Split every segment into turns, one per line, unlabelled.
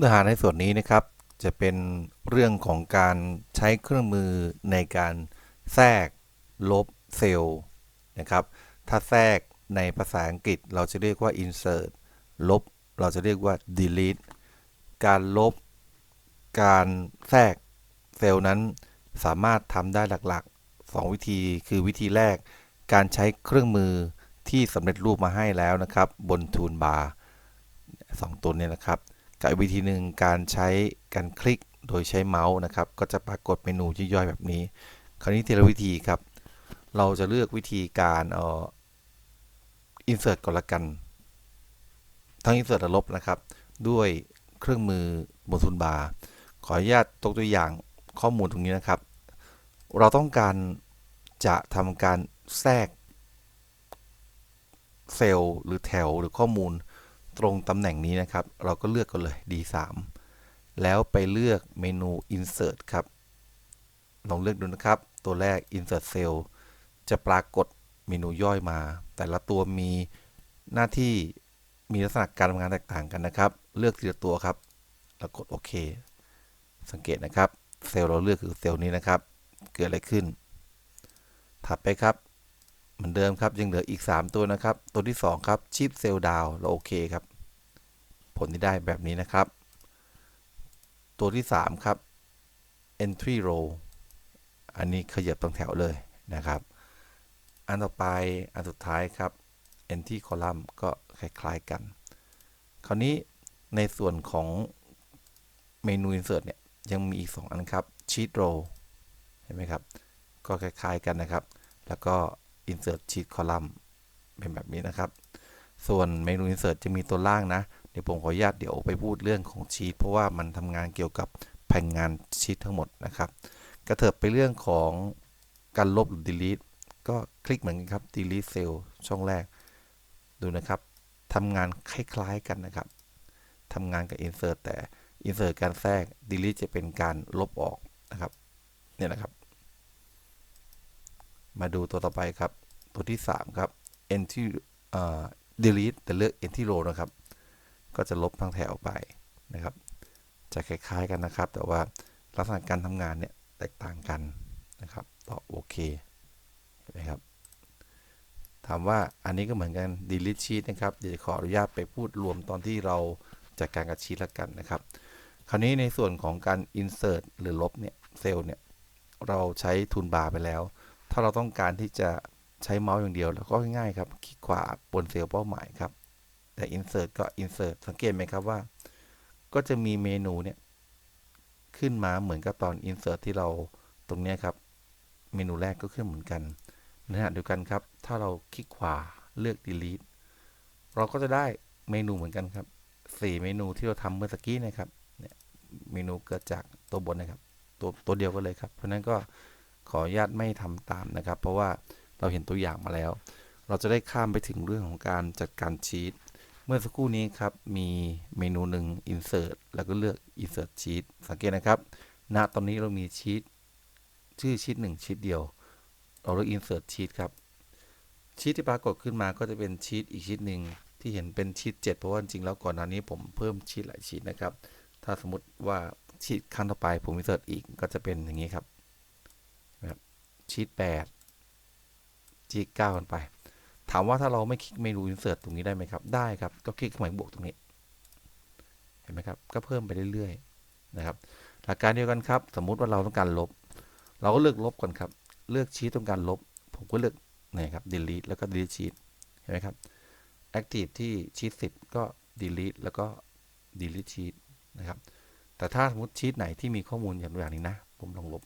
เนื้อหาในส่วนนี้นะครับ จะเป็นเรื่องของการใช้เครื่องมือในการแทรก ลบเซลล์นะครับ ถ้าแทรกในภาษาอังกฤษเราจะเรียกว่า insert ลบ เราจะเรียกว่า delete การลบ การแทรกเซลล์นั้นสามารถทำได้หลักๆ 2 วิธีคือวิธีแรก การใช้เครื่องมือที่สำเร็จรูปมาให้แล้วนะครับ บนทูลบาร์สองตัวนี้นะครับ กับอีกวิธีหนึ่งการใช้การคลิกโดยใช้เมาส์นะครับ ก็จะปรากฏเมนูย่อยๆแบบนี้ คราวนี้ทีละวิธีครับ เราจะเลือกวิธีการเอ่อ insert ก่อนละกัน ทั้ง insert และลบนะครับ ด้วยเครื่องมือบนทูลบาร์ ขออนุญาตตกตัวอย่างข้อมูลตรงนี้นะครับ เราต้องการจะทำการแทรกเซลล์หรือแถวหรือข้อมูล ตรงตำแหน่งนี้นะครับ เราก็เลือกกันเลย D3 แล้วไปเลือกเมนู Insert ครับ ลองเลือกดูนะครับ ตัวแรก Insert Cell จะปรากฏเมนูย่อยมา แต่ละตัวมีหน้าที่มีลักษณะการทำงานแตกต่างกันนะครับ เลือกทีละตัวครับ แล้วกดโอเค สังเกตนะครับ เซลล์เราเลือกคือเซลล์นี้นะครับ เกิดอะไรขึ้น ถัดไปครับ เหมือนเดิมครับยังเหลืออีก 3 ตัวนะครับ ตัวที่ 2 ครับชิปเซลดาวเราโอเคครับ ผลที่ได้แบบนี้นะครับ ตัวที่ 3 ครับ entry row อันนี้ขยับตรงแถวเลยนะครับ อันต่อไปอันสุดท้ายครับ entry column ก็คล้ายๆกัน คราวนี้ในส่วนของเมนู insert เนี่ยยังมีอีก 2 อันครับ sheet row เห็นไหมครับ ก็คล้ายๆกันนะครับ แล้วก็ insert sheet column เป็นแบบนี้นะครับ ส่วนเมนู insert จะมีตัวล่างนะ เดี๋ยวผมขออนุญาตเดี๋ยวไปพูดเรื่องของชีตเพราะว่ามันทำงานเกี่ยวกับแผนงานชีตทั้งหมดนะครับ กระเถิบไปเรื่องของการลบหรือ delete ก็คลิกเหมือนกันครับ delete cell ช่องแรก ดูนะครับทำงานคล้ายๆกันนะครับทำงานกับ insert แต่ insert การแทรก delete จะเป็นการลบออกนะครับ เนี่ยนะครับ มาดูตัวต่อไปครับ ตัวที่ 3 ครับ entry เอ่อ delete แต่เลือก entry row นะครับ ก็จะลบทั้งแถวไปนะครับ จะคล้ายๆกันนะครับ แต่ว่าลักษณะการทำงานเนี่ยแตกต่างกันนะครับ ต่อโอเคนไหมครับถามว่าอันนี้ก็เหมือนกัน delete sheet นะครับ เดี๋ยวขออนุญาตไปพูดรวมตอนที่เราจัดการกับชีตละกันนะครับ คราวนี้ในส่วนของการ insert หรือลบเนี่ยเซลล์เนี่ยเราใช้ทูลบาร์ไปแล้ว ถ้าเราต้องการที่จะใช้เมาส์อย่างเดียวแล้วก็ง่ายครับ คลิกขวาบนเซลล์เป้าหมายครับ แต่ insert ก็ insert สังเกตไหมครับว่า ก็จะมีเมนูเนี่ย ขึ้นมาเหมือนกับตอน insert ที่เราตรงนี้ครับ เมนูแรกก็ขึ้นเหมือนกันในขณะเดียวกันครับ ถ้าเราคลิกขวาเลือก delete เราก็จะได้เมนูเหมือนกันครับสี่เมนูที่เราทำเมื่อตะกี้นะครับเนี่ยเมนูเกิดจากตัวบนนะครับ ตัวตัวเดียวกันเลยครับ เพราะนั้นก็ ขออนุญาตไม่ทำตามนะครับ เพราะว่าเราเห็นตัวอย่างมาแล้ว เราจะได้ข้ามไปถึงเรื่องของการจัดการชีตเมื่อสักครู่นี้ครับมีเมนูหนึ่ง insert แล้วก็เลือก insert sheet สังเกตนะครับ ณตอนนี้เรามีชีตชื่อชีตหนึ่งชีตเดียว เราเลือก insert sheet ครับชีตที่ปรากฏขึ้นมาก็จะเป็นชีตอีกชีตหนึ่งที่เห็นเป็นชีต7เพราะว่าจริงแล้วก่อนหน้านี้ผมเพิ่มชีตหลายชีตนะครับ ถ้าสมมติว่าชีตขั้นต่อไปผม insert อีกก็จะเป็นอย่างนี้ครับ นะครับชีต8ชีต9กันไป ถามว่าถ้าเราไม่คลิกเมนู insert ตตรงนี้ได้ไหมครับ ได้ครับ ก็คลิกหมายบวกตรงนี้ เห็นไหมครับ ก็เพิ่มไปเรื่อยๆนะครับ หลักการเดียวกันครับ สมมุติว่าเราต้องการลบ เราก็เลือกลบก่อนครับ เลือกชีตต้องการลบ ผมก็เลือกนี่ครับ delete แล้วก็ delete sheet เห็นไหมครับ active ที่ชีต10 ก็ delete แล้วก็ delete sheet นะครับ แต่ถ้าสมมติชีตไหนที่มีข้อมูลอย่างตัวอย่างนี้นะ ผมลองลบ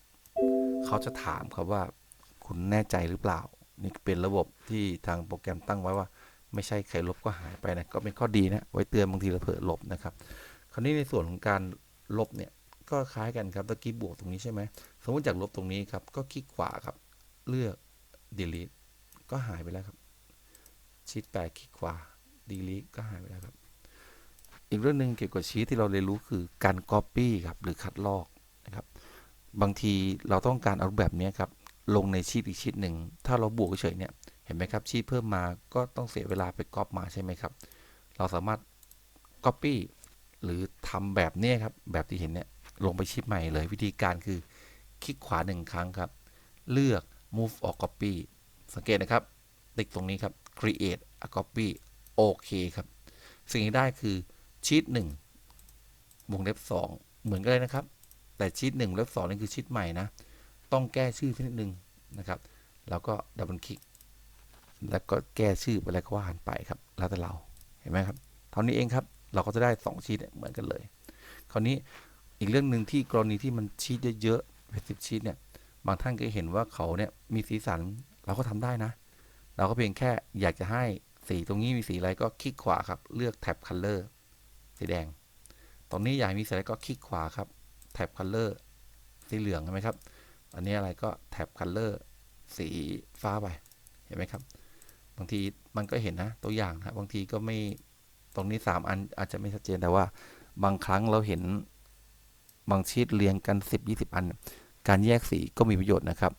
เขาจะถามครับว่าคุณแน่ใจหรือเปล่า นี่เป็นระบบที่ทางโปรแกรมตั้งไว้ว่า ไม่ใช่ใครลบก็หายไปนะก็เป็นข้อดีนะไว้เตือนบางทีเราเผลอลบนะครับ คราวนี้ในส่วนของการลบเนี่ยก็คล้ายกันครับตะกี้บวกตรงนี้ใช่ไหมสมมติจากลบตรงนี้ครับก็คลิกขวาครับเลือก delete ก็หายไปแล้วครับชีตแปดคลิกขวา delete ก็หายไปแล้วครับ อีกเรื่องหนึ่งเกี่ยวกับชีตที่เราเรียนรู้คือการ copy ครับหรือคัดลอก บางทีเราต้องการเอารูปแบบนี้ครับลงในชีตอีกชีตหนึ่ง ถ้าเราบวกเฉยเนี่ย เห็นไหมครับชีตเพิ่มมาก็ต้องเสียเวลาไปก๊อปมาใช่ไหมครับ เราสามารถ copy หรือทำแบบนี้ครับ แบบที่เห็นเนี่ย ลงไปชิปใหม่เลย วิธีการคือ คลิกขวาหนึ่งครั้งครับ เลือก move or copy สังเกตนะครับ ติ๊กตรงนี้ครับ create a copy โอเคครับ สิ่งที่ได้คือชีตหนึ่งวงเล็บสองเหมือนกันเลยนะครับ แต่ชีตหนึ่งเล็บสองนี่คือชีตใหม่นะ ต้องแก้ชื่อนิดนึงนะครับ แล้วก็ดับเบิลคลิก แล้วก็แก้ชื่อไปอะไรก็ว่ากันไปครับ แล้วแต่เรา เห็นไหมครับ เท่านี้เองครับ เราก็จะได้2ชีตเนี่ยเหมือนกันเลย คราวนี้อีกเรื่องหนึ่งที่กรณีที่มันชีตเยอะๆเป็นสิบชีตเนี่ย บางท่านก็เห็นว่าเขาเนี่ยมีสีสัน เราก็ทำได้นะ เราก็เพียงแค่อยากจะให้สีตรงนี้มีสีอะไรก็คลิกขวาครับ เลือกแท็บ color สีแดง ตรงนี้อยากมีสีอะไรก็คลิกขวาครับ แท็บ color สีเหลืองใช่ไหมครับ อันนี้อะไรก็แท็บ color สีฟ้าไป เห็นไหมครับ บางทีมันก็เห็นนะตัวอย่างนะบางทีก็ไม่ตรงนี้ 3 อันอาจจะไม่ชัดเจนแต่ว่าบางครั้งเราเห็นบางชีตเรียงกัน 10-20 อัน การแยกสีก็มีประโยชน์นะครับ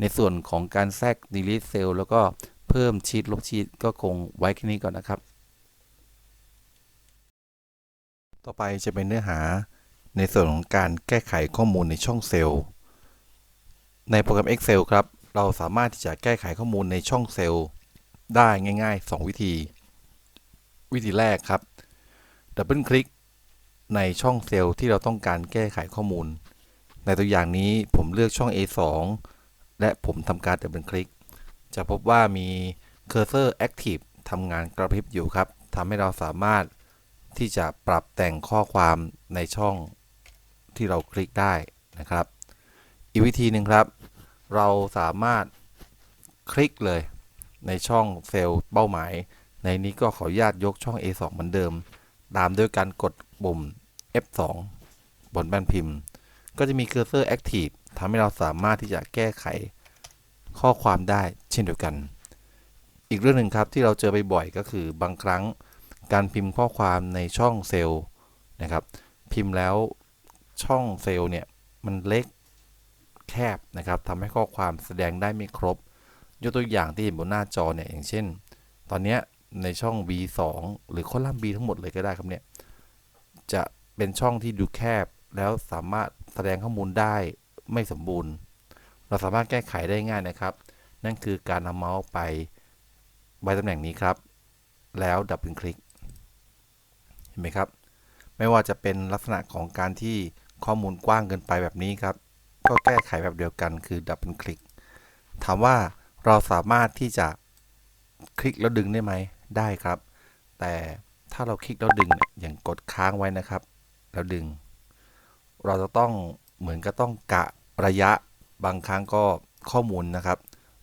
ในส่วนของการแทรก delete cell แล้วก็เพิ่มชีตลบชีตก็คงไว้แค่นี้ก่อนนะครับ ต่อไปจะเป็นเนื้อหา ในส่วนของการแก้ไขข้อมูลในช่องเซลล์ ในโปรแกรม Excel ครับ เราสามารถที่จะแก้ไขข้อมูลในช่องเซลล์ ได้ง่าย ๆ 2 วิธี วิธีแรกครับดับเบิลคลิกในช่องเซลล์ที่เราต้องการแก้ไขข้อมูล ในตัวอย่างนี้ผมเลือกช่อง A2 และผมทำการดับเบิลคลิก จะพบว่ามี Cursor Active ทำงานกระพริบอยู่ครับทำให้เราสามารถที่จะปรับแต่งข้อความในช่อง ที่เราคลิกได้นะครับ อีกวิธีหนึ่งครับ เราสามารถคลิกเลยในช่องเซลล์เป้าหมาย ในนี้ก็ขออนุญาตยกช่อง A2 เหมือนเดิม ตามด้วยการกดปุ่ม F2 บนแป้นพิมพ์ ก็จะมี Cursor Active ทำให้เราสามารถที่จะแก้ไขข้อความได้เช่นเดียวกัน อีกเรื่องหนึ่งครับที่เราเจอไปบ่อยก็คือบางครั้งการพิมพ์ข้อความในช่องเซลล์นะครับ พิมพ์แล้ว ช่องเซลล์เนี่ยมันเล็กแคบนะครับทำให้ข้อความแสดงได้ไม่ครบ ยกตัวอย่างที่เห็นบนหน้าจอเนี่ยอย่างเช่น ตอนนี้ในช่อง B2 หรือคอลัมน์ B ทั้งหมดเลยก็ได้ครับเนี่ยจะเป็นช่องที่ดูแคบแล้วสามารถแสดงข้อมูลได้ไม่สมบูรณ์ เราสามารถแก้ไขได้ง่ายนะครับ นั่นคือการนำเมาส์ไปไว้ตำแหน่งนี้ครับ แล้วดับเบิลคลิก เห็นไหมครับ ไม่ว่าจะเป็นลักษณะของการที่ ข้อมูลกว้างเกินไปแบบนี้ครับ ก็แก้ไขแบบเดียวกันคือดับเบิลคลิก ถามว่าเราสามารถที่จะคลิกแล้วดึงได้ไหมได้ครับ แต่ถ้าเราคลิกแล้วดึงอย่างกดค้างไว้นะครับ แล้วดึง เราจะต้องเหมือนก็ต้องกะระยะบางครั้งก็ข้อมูลนะครับ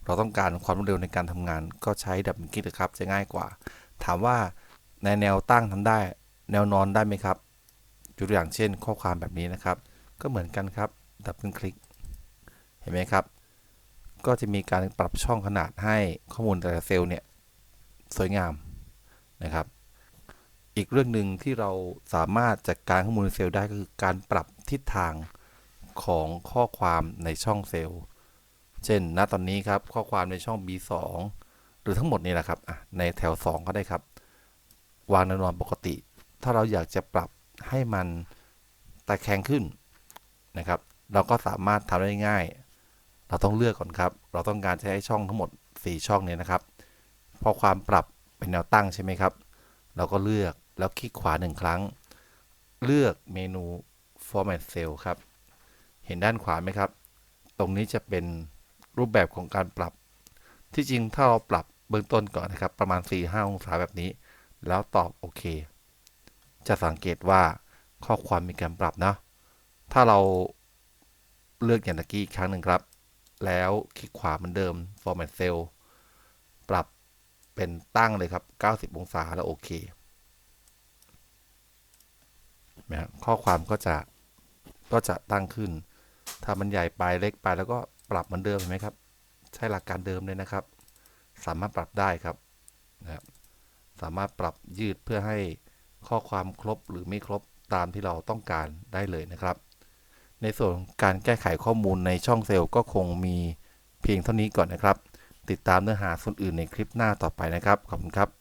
เราต้องการความรวดเร็วในการทำงาน ก็ใช้ดับเบิลคลิกนะครับจะง่ายกว่า ถามว่าในแนวตั้งทำได้ แนวนอนได้ไหมครับ ยกตัวอย่างเช่น ข้อความแบบนี้นะครับ ก็เหมือนกันครับดับเบิลคลิก เห็นไหมครับ ก็จะมีการปรับช่องขนาดให้ข้อมูลแต่ละเซลล์เนี่ยสวยงามนะครับ อีกเรื่องหนึ่งที่เราสามารถจัดการข้อมูลเซลล์ได้ก็คือการปรับทิศทางของข้อความในช่องเซลล์ เช่น ณ ตอนนี้ครับ ข้อความในช่อง B2 หรือทั้งหมดนี่แหละครับในแถว 2 ก็ได้ครับ วางแนวนอนปกติ ถ้าเราอยากจะปรับ ให้มันตะแคงขึ้นนะครับ เราก็สามารถทำได้ง่าย เราต้องเลือกก่อนครับ เราต้องการใช้ช่องทั้งหมด 4 ช่องนี้นะครับ พอความปรับเป็นแนวตั้งใช่ไหมครับ เราก็เลือกแล้วคลิกขวาหนึ่งครั้ง เลือกเมนู format cell ครับ เห็นด้านขวาไหมครับ ตรงนี้จะเป็นรูปแบบของการปรับ ที่จริงถ้าเราปรับเบื้องต้นก่อนนะครับ ประมาณ 4-5 องศาแบบนี้ แล้วตอบโอเค จะสังเกตว่าข้อความมีการปรับนะถ้าเราเลือกอย่างตะกี้อีกครั้งหนึ่งครับ แล้วคลิกขวาเหมือนเดิม format cell ปรับเป็นตั้งเลยครับ 90 องศาแล้วโอเคนะข้อความก็จะก็จะตั้งขึ้น ถ้ามันใหญ่ไปเล็กไปแล้วก็ปรับเหมือนเดิมเห็นไหมครับ ใช้หลักการเดิมเลยนะครับ สามารถปรับได้ครับนะครับสามารถปรับยืดเพื่อให้ ข้อความครบหรือไม่ครบตามที่เราต้องการได้เลยนะครับ ในส่วนการแก้ไขข้อมูลในช่องเซลล์ก็คงมีเพียงเท่านี้ก่อนนะครับ ติดตามเนื้อหาส่วนอื่นในคลิปหน้าต่อไปนะครับ ขอบคุณครับ